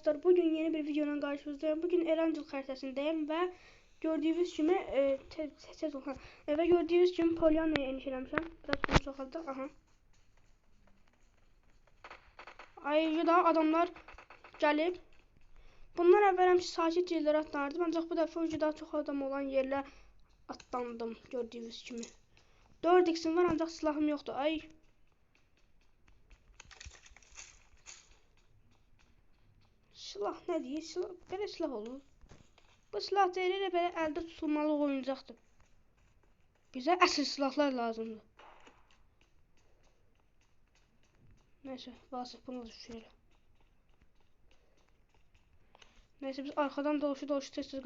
dostlar bugün yeni bir videonun karşınızdayım. Bugün Erancıl haritəsindəyim və gördüyünüz kimi e, tez, tez ol, ha. E, və gördüyünüz kimi Polyana'ya eniş eləmişəm. Biraz bunu çoxaldı. Aha. Ay da adamlar gəlib. Bunlar əvvəl həmişə sakit yerlərə atlanırdım. Ancaq bu dəfə daha çox adam olan yerlə atlandım gördüyünüz kimi. 4x'im var ancaq silahım yoxdur. Ay. Silah nə deyir? Silah, belə silah olur. Bu silah deyil, elə belə əldə tutulmalı oyuncaqdır. Bizə əsl silahlar lazımdır. Neyse, Vasif bunu düşürelim. Neyse biz arkadan dolaşı dolaşı tez tez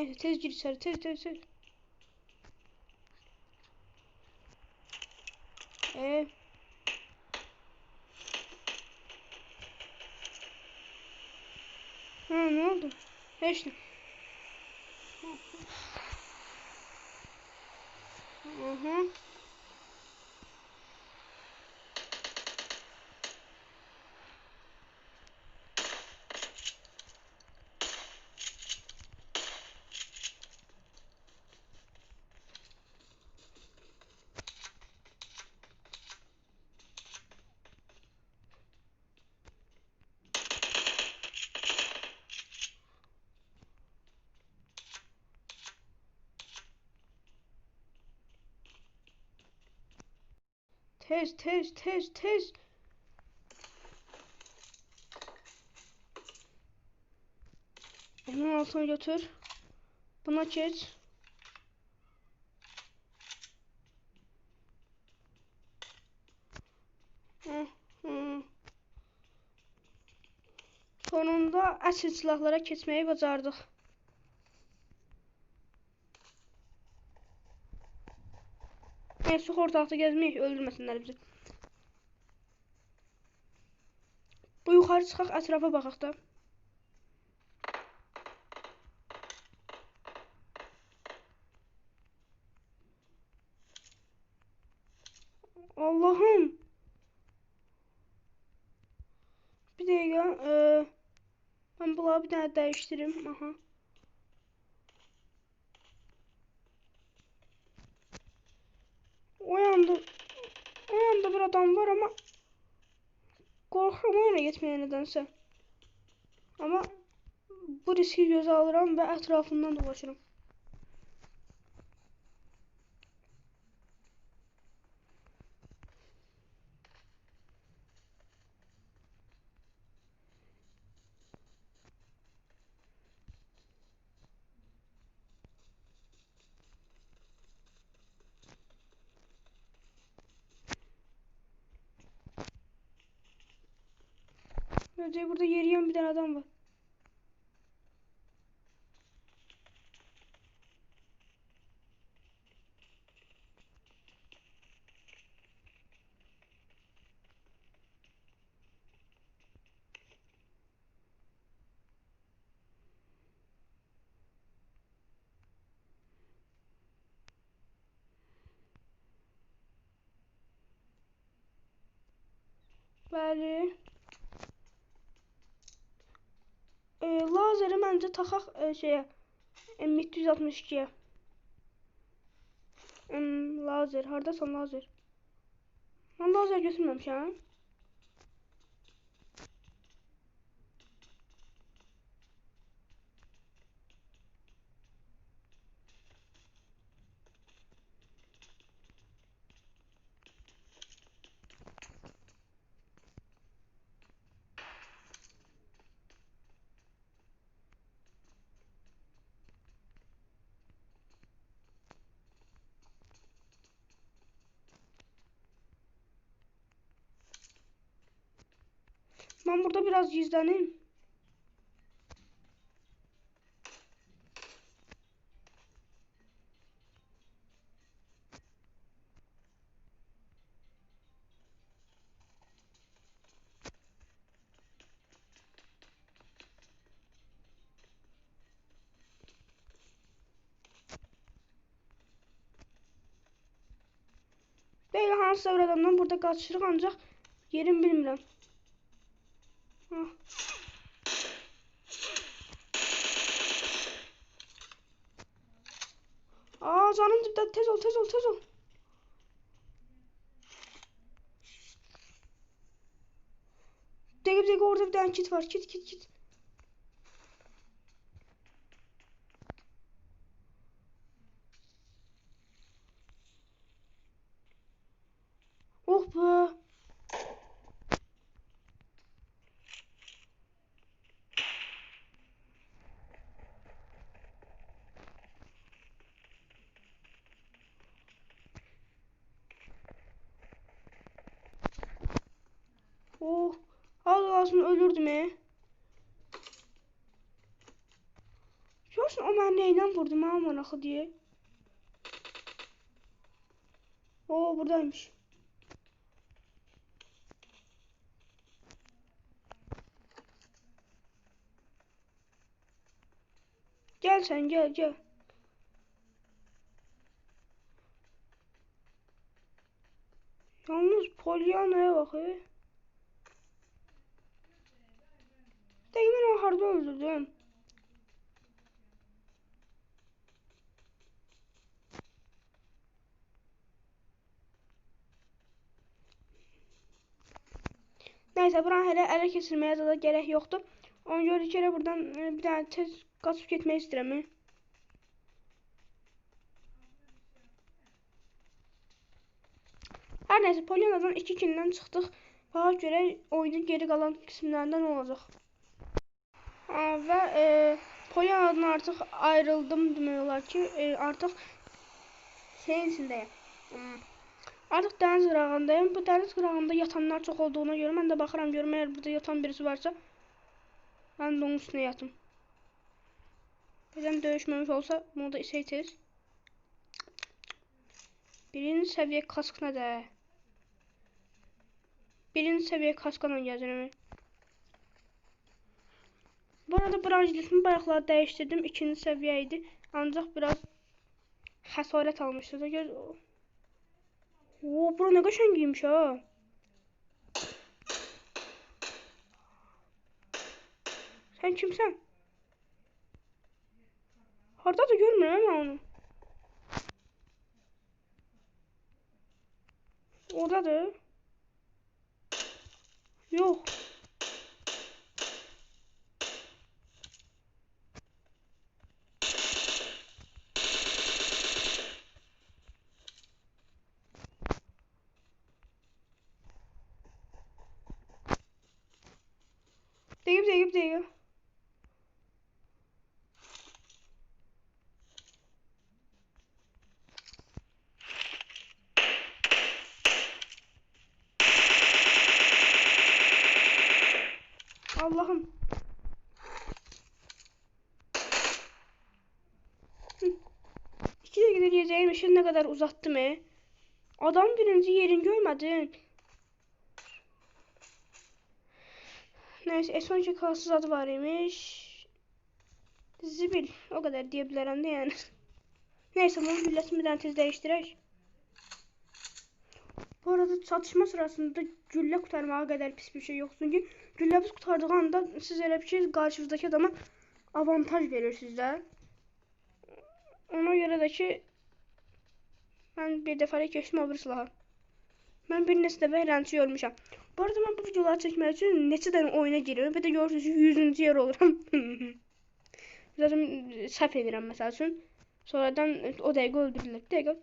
Neyse tez gir içeri tez tez tez. Ee, ha ne oldu? Ne? Hı hı. Tez tez tez tez. Onun altına götür. Buna geç. Sonunda əsl silahlara keçməyi bacardıq. Hə, Ey, çox ortalıqda gəzməyək, öldürməsinlər bizi. Bu yuxarı çıxaq, ətrafa baxaq da. Allahım. Bir dəqiqə, e, mən bunları bir dənə dəyişdirim. Aha. O yanda o bir adam var ama korkuyorum oyuna gitmeye nedense. Ama bu riski göze alırım ve etrafından dolaşırım. Önce burada yeriyen bir tane adam var. Bəli. E, lazeri məncə taxaq e, şeyə M762-yə. Hmm, lazer, hardasan lazer? Mən lazer götürməmişəm. Ben burada biraz gizleneyim. Beyler hansı adamdan burada kaçırıq ancaq yerim bilmirəm. Dibdə tez ol tez ol tez ol. Dəqiq dəqiq orada bir dənə kit var. Kit kit kit. Kalsın ölürdüm he. Görsən o məni neyle vurdu mən aman axı diye. Oo buradaymış. Gel sen gel gel. Yalnız Pollyanna'ya bak he. Peki ben o harda öldürdüm. Neyse buranın hele ele kesilmeye de gerek yoktu. Ona göre kere buradan e, bir tane tez kaçıp gitmeyi istedim. Her neyse Polyana'dan iki kindən çıxdıq. Baxa görə oyunun geri qalan qismlərindən olacaq. Və e, Polyana'dan artıq ayrıldım demək olar ki, e, artıq şeyin içindəyim. Hmm. Artıq dəniz qırağındayım. Bu dəniz qırağında yatanlar çox olduğuna görə mən də baxıram görüm əgər burada yatan birisi varsa mən də onun üstünə yatım. Birdən döyüşməmiş olsa bunu da seçeriz. Birinci səviyyə kask nədir? Birinci səviyyə kaskla gəzirəm. Bu arada branşlisini bayaqlar dəyişdirdim. İkinci səviyyə idi. Ancaq biraz xəsarət almışdı da göz. Oo, bura nə qəşəng giymiş ha. Sən kimsən? Hardadır görmürəm mən onu. Oradadır. Gideceğim ne kadar uzattım he. Adam birinci yerini görmedin. Neyse S12 kalsız adı var imiş. Zibil. O kadar diyebilirim de yani. Neyse hüllesini bir tez değiştirək. Bu arada çatışma sırasında güllə kurtarmağa qədər pis bir şey yoxdur. Çünki gülləmiz kurtardığı anda siz elə bir şey qarşınızdakı adama avantaj verir sizdə. Ona görə də ki mən bir dəfəlik keçdim o bir silaha. Mən bir neçə dəfə eləncə ölmüşəm. Bu arada mən bu videoları çəkmək üçün neçə dənə oyuna giriyorum və də görürsünüz ki 100-cü yer oluram. Zaten səhv edirəm məsəl üçün. Sonradan o dəqiqə öldürürlər. Bir dəqiqə.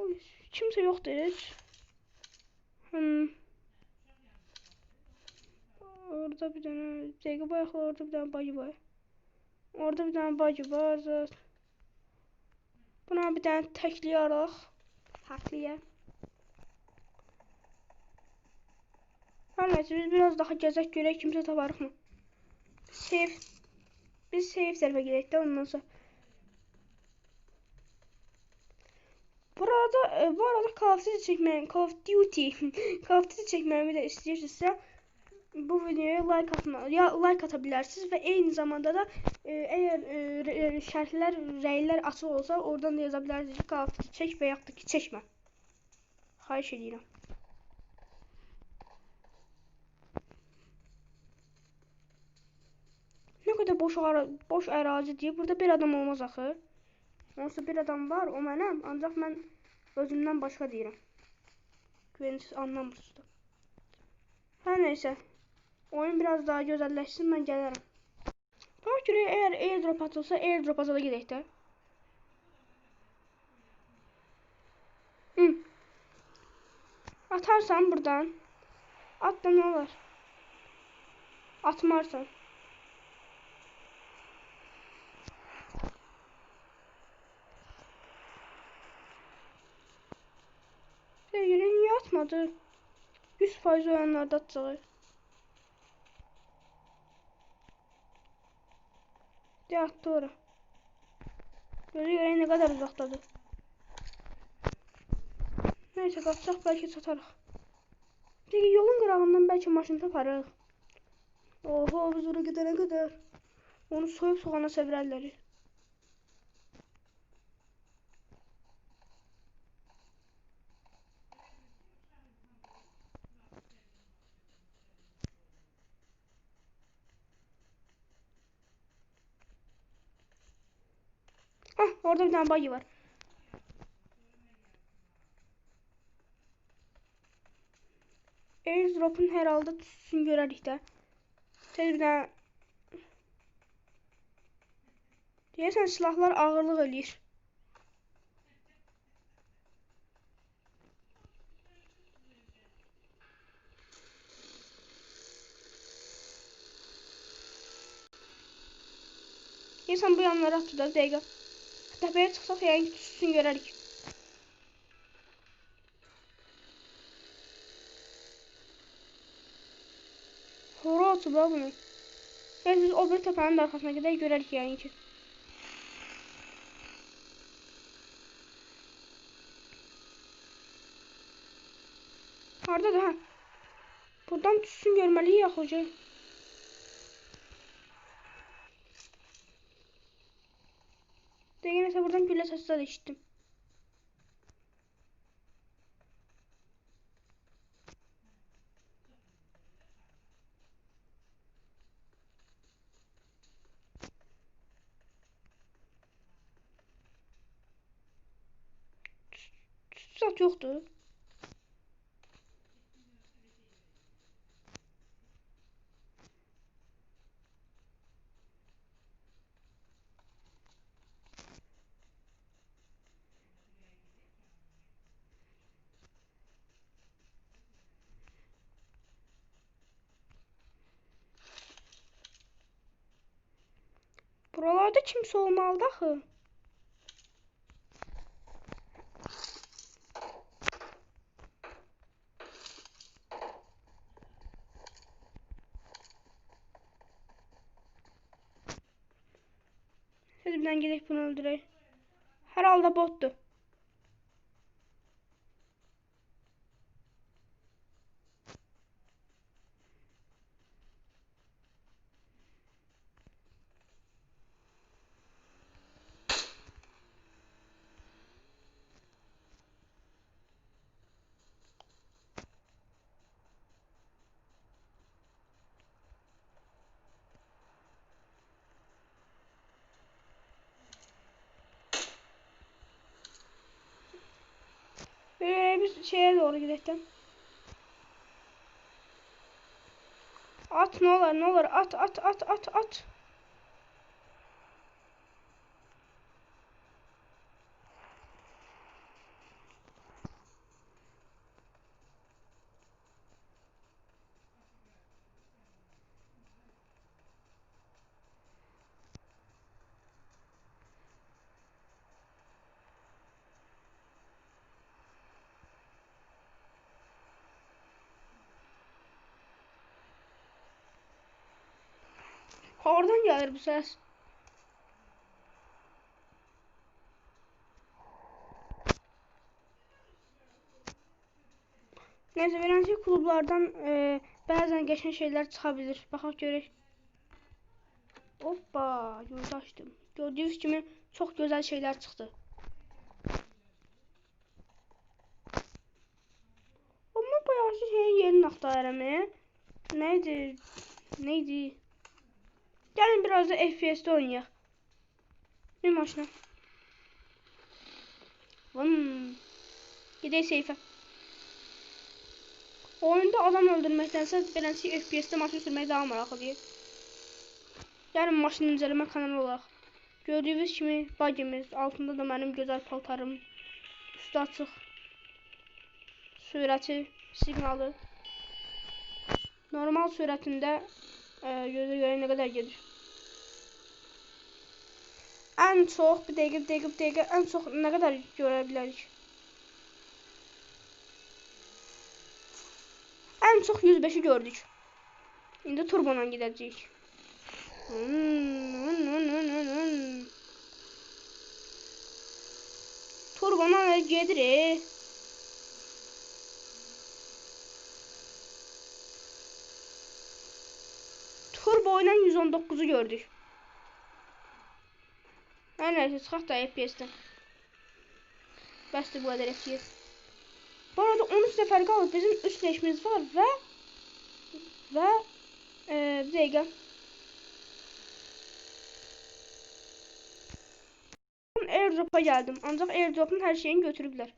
Oy, kimsə yoxdur heç. Hmm. Orada bir tane dəqiqə bayaqlar orada bir tane bagi var. Orada bir tane bagi var. Zaten. Buna bir tane təkləyərək. Təkliyə. Her neyse biz biraz daha gezek görək kimsə tabarıq mı? Save. Biz save tərəfə gedək də ondan sonra. Burada e, bu arada Call of Duty çekmeyen Call of Duty Call of Duty çekmemi de istiyorsanız bu videoya like atma ya like atabilirsiniz ve aynı zamanda da e, eğer e, şərhlər, rəylər açıq olsa oradan da yazabilirsiniz ki Call of Duty çək və yaxud da ki çəkmə. Xahiş edirəm. Boş ara boş ərazi diye burada bir adam olmaz axı. Onsuz bir adam var, o mənəm, ancaq mən özümdən başqa deyirəm. Güvəni siz anlamırsınız. Hər neysə. Oyun biraz daha mən gələrəm. Bana göre eğer airdrop atılsa airdrop atala gedək də. Hı. Atarsan buradan. At da ne olur? Atmarsan. Sevgili niye atmadı? 100% oyanlarda atacağı. Attı ora. Gözü göreyim ne kadar uzaktadır. Neyse qaçsaq bəlkə çatarıq. Peki yolun qırağından bəlkə maşın taparıq. Oho biz oraya gedənə qədər. Onu soyup soğana sevirərlər. Hah orada bir tane buggy var. Airdrop'un herhalde görərik də. Tez bir dənə Deyəsən silahlar ağırlıq eləyir. Deyəsən bu yanlara tutaq dəqiqə. Təpəyə çıxsaq yəqin ki tutsun görərik. Hora atıb ha bunu. Neyse biz o bir təpənin də arxasına gedək görərik yəqin ki. Hardadır ha? Buradan tutsun görməliyik yaxuca. Deyinəsə buradan güllə səsi də eşitdim. Zat yoktu. Buralarda kimse olmalı daxı. Hadi birden bunu öldüreyim. Herhalde bottu. Biz şeye doğru gidelim. At ne olur ne olur at at at at at. Oradan gelir bu ses. Neyse Venansi klublardan e, bazen geçen şeyler çıkabilir. Bakak görək. Hoppa, yumurta açtım. Gördüğünüz gibi çok güzel şeyler çıktı. Artık şeyin yerini axtarıram. e. Neydi? Neydi? Gelin biraz da FPS'de oynayaq. Bir maşına. Vın. Gidək seyfə. Oyunda adam öldürməkdənsə beləsi FPS-də maşın sürmək daha maraqlıdır. Gəlin maşın incələmə kanalı olaraq. Gördüyünüz kimi bagimiz, altında da mənim gözəl paltarım, üstü açıq. Sürəti, siqnalı. Normal sürətində e, gözə görə nə qədər gedir? Ən çox bir dəqiqə, bir dəqiqə, bir dəqiqə ən çox nə qədər görə bilərik? Ən çox 105-i gördük. İndi turbo ilə gedəcəyik. Hmm, hmm, hmm, hmm, hmm. Turbo Turbo ilə 119'u gördük. Her neyse çıxaq da FPS'dən. Bəsdir bu qədər FPS. Bu arada 13 nəfər qalıb. Bizim 3 leşimiz var və və e, bir dəqiqə. Airdrop'a geldim. Ancaq airdrop'un hər şeyini götürüblər.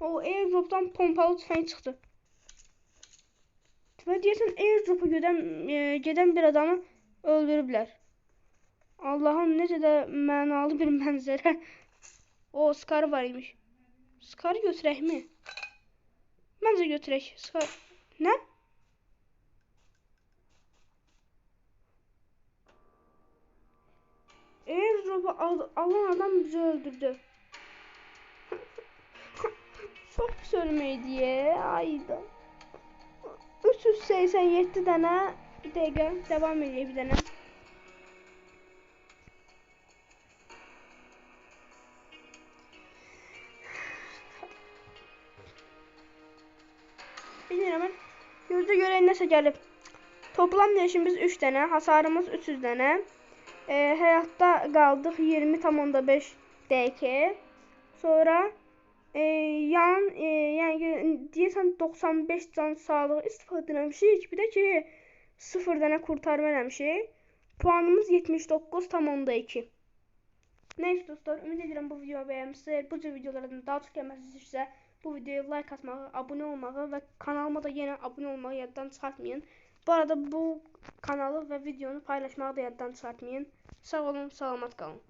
O airdrop'dan pompalı tüfəng çıxdı. Və deyəsən airdrop'a gedən e, gedən bir adamı öldürüblər. Allah'ım necə də mənalı bir mənzərə. O Scar var imiş. Scar'ı götürək mi? Məncə götürək. Scar. Nə? Airdrop'u al alan adam bizi öldürdü. Çok pis ölmeydi ya. Ayda. 387 dənə bir dəqiqə davam edək bir dənə. Bilmirəm mən. Gözdə görək nəsə gəlib. Toplam leşimiz 3 dənə, hasarımız 300 dənə. E, həyatda qaldıq 20,5 dəqiqə. Sonra e, yan e, yəni deyəsən 95 can sağlığı istifadə eləmişik. Bir də ki 0 dənə kurtarma eləmişik. Puanımız 79,2. Neyse dostlar, ümid edirəm bu videoyu bəyənmisiniz. Bu cür videolardan daha çox gəlməsinizsə, bu videoya like atmağı, abunə olmağı və kanalıma da yenə abunə olmağı yaddan çıxartmayın. Bu arada bu kanalı və videonu paylaşmağı da yaddan çıxartmayın. Sağ olun, salamat qalın.